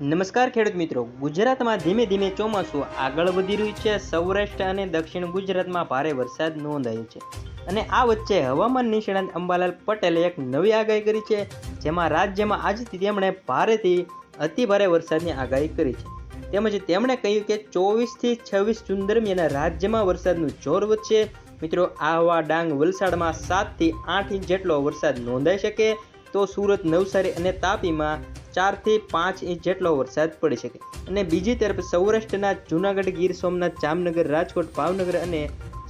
નમસ્કાર ખેડૂત મિત્રો. ગુજરાતમાં ધીમે ધીમે ચોમાસું આગળ વધી રહ્યું છે. સૌરાષ્ટ્ર અને દક્ષિણ ગુજરાતમાં ભારે વરસાદ નોંધાયો છે. અને આ વચ્ચે હવામાન નિષ્ણાત અંબાલાલ પટેલે એક નવી આગાહી કરી છે, જેમાં રાજ્યમાં આજથી તેમણે ભારેથી અતિભારે વરસાદની આગાહી કરી છે. તેમજ તેમણે કહ્યું કે ચોવીસથી છવ્વીસ જૂન દરમિયાન રાજ્યમાં વરસાદનું જોર વધશે. મિત્રો, આહવા ડાંગ વલસાડમાં સાતથી આઠ ઇંચ જેટલો વરસાદ નોંધાઈ શકે તો સુરત, નવસારી અને તાપીમાં ચારથી પાંચ ઇંચ જેટલો વરસાદ પડી શકે. અને બીજી તરફ સૌરાષ્ટ્રના જૂનાગઢ, ગીર સોમનાથ, જામનગર, રાજકોટ, ભાવનગર અને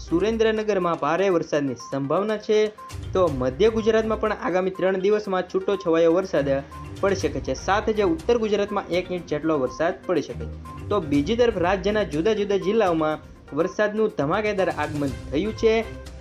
સુરેન્દ્રનગરમાં ભારે વરસાદની સંભાવના છે. તો મધ્ય ગુજરાતમાં પણ આગામી ત્રણ દિવસમાં છૂટો છવાયો વરસાદ પડી શકે છે. સાથે જ ઉત્તર ગુજરાતમાં એક ઇંચ જેટલો વરસાદ પડી શકે તો બીજી તરફ રાજ્યના જુદા જુદા જિલ્લાઓમાં વરસાદનું ધમાકેદાર આગમન થયું છે.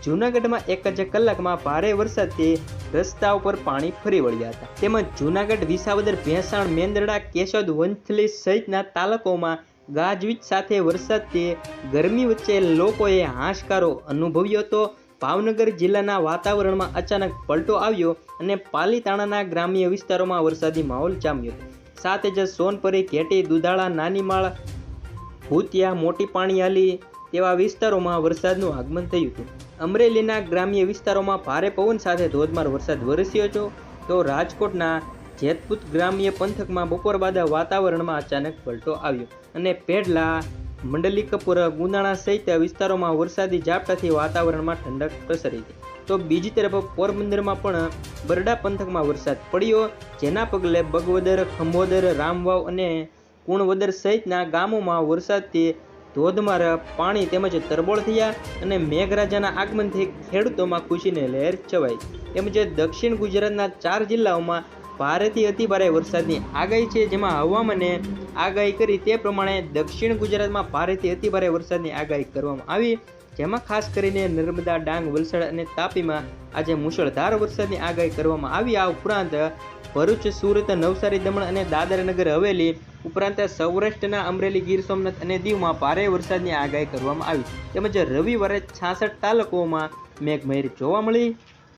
જૂનાગઢમાં એક જ કલાકમાં ભારે વરસાદથી રસ્તા ઉપર પાણી ફરી વળ્યા હતા. તેમજ જૂનાગઢ, વિસાવદર, ભેંસાણ, મેંદરડા, કેશોદ, વંથલી સહિતના તાલુકોમાં ગાજવીજ સાથે વરસાદથી ગરમી વચ્ચે લોકોએ હાશકારો અનુભવ્યો હતો. ભાવનગર જિલ્લાના વાતાવરણમાં અચાનક પલટો આવ્યો અને પાલીતાણાના ગ્રામ્ય વિસ્તારોમાં વરસાદી માહોલ જામ્યો. સાથે જ સોનપરી, ઘેટી, દુધાળા, નાનીમાળ, ભૂતિયા, મોટી પાણીયાલી તેવા વિસ્તારોમાં વરસાદનું આગમન થયું હતું. અમરેલીના ગ્રામ્ય વિસ્તારોમાં ભારે પવન સાથે ધોધમાર વરસાદ વરસ્યો હતો. તો રાજકોટના જેતપુત ગ્રામ્ય પંથકમાં બપોર બાદ વાતાવરણમાં અચાનક પલટો આવ્યો અને પેડલા, મંડલિકપુર, ગુંદાણા સહિત વિસ્તારોમાં વરસાદી ઝાપટાથી વાતાવરણમાં ઠંડક પ્રસરી હતી તો બીજી તરફ પોરબંદરમાં પણ બરડા પંથકમાં વરસાદ પડ્યો, જેના પગલે બગવદર, ખંભોદર, રામવાવ અને કુણવદર સહિતના ગામોમાં વરસાદથી ધોધમાર પાણી તેમજ તરબોળ થયા અને મેઘરાજાના આગમનથી ખેડૂતોમાં ખુશીની લહેર છવાઈ. તેમજ દક્ષિણ ગુજરાતના ચાર જિલ્લાઓમાં ભારેથી અતિભારે વરસાદની આગાહી છે, જેમાં હવામાને આગાહી કરી તે પ્રમાણે દક્ષિણ ગુજરાતમાં ભારેથી અતિભારે વરસાદની આગાહી કરવામાં આવી, જેમાં ખાસ કરીને નર્મદા, ડાંગ, વલસાડ અને તાપીમાં આજે મુશળધાર વરસાદની આગાહી કરવામાં આવી. આ ઉપરાંત ભરૂચ, સુરત, નવસારી, દમણ અને દાદર નગર હવેલી ઉપરાંત સૌરાષ્ટ્રના અમરેલી, ગીર સોમનાથ અને દીવમાં ભારે વરસાદની આગાહી કરવામાં આવી. તેમજ રવિવારે છાસઠ તાલુકાઓમાં મેઘમહેર જોવા મળી.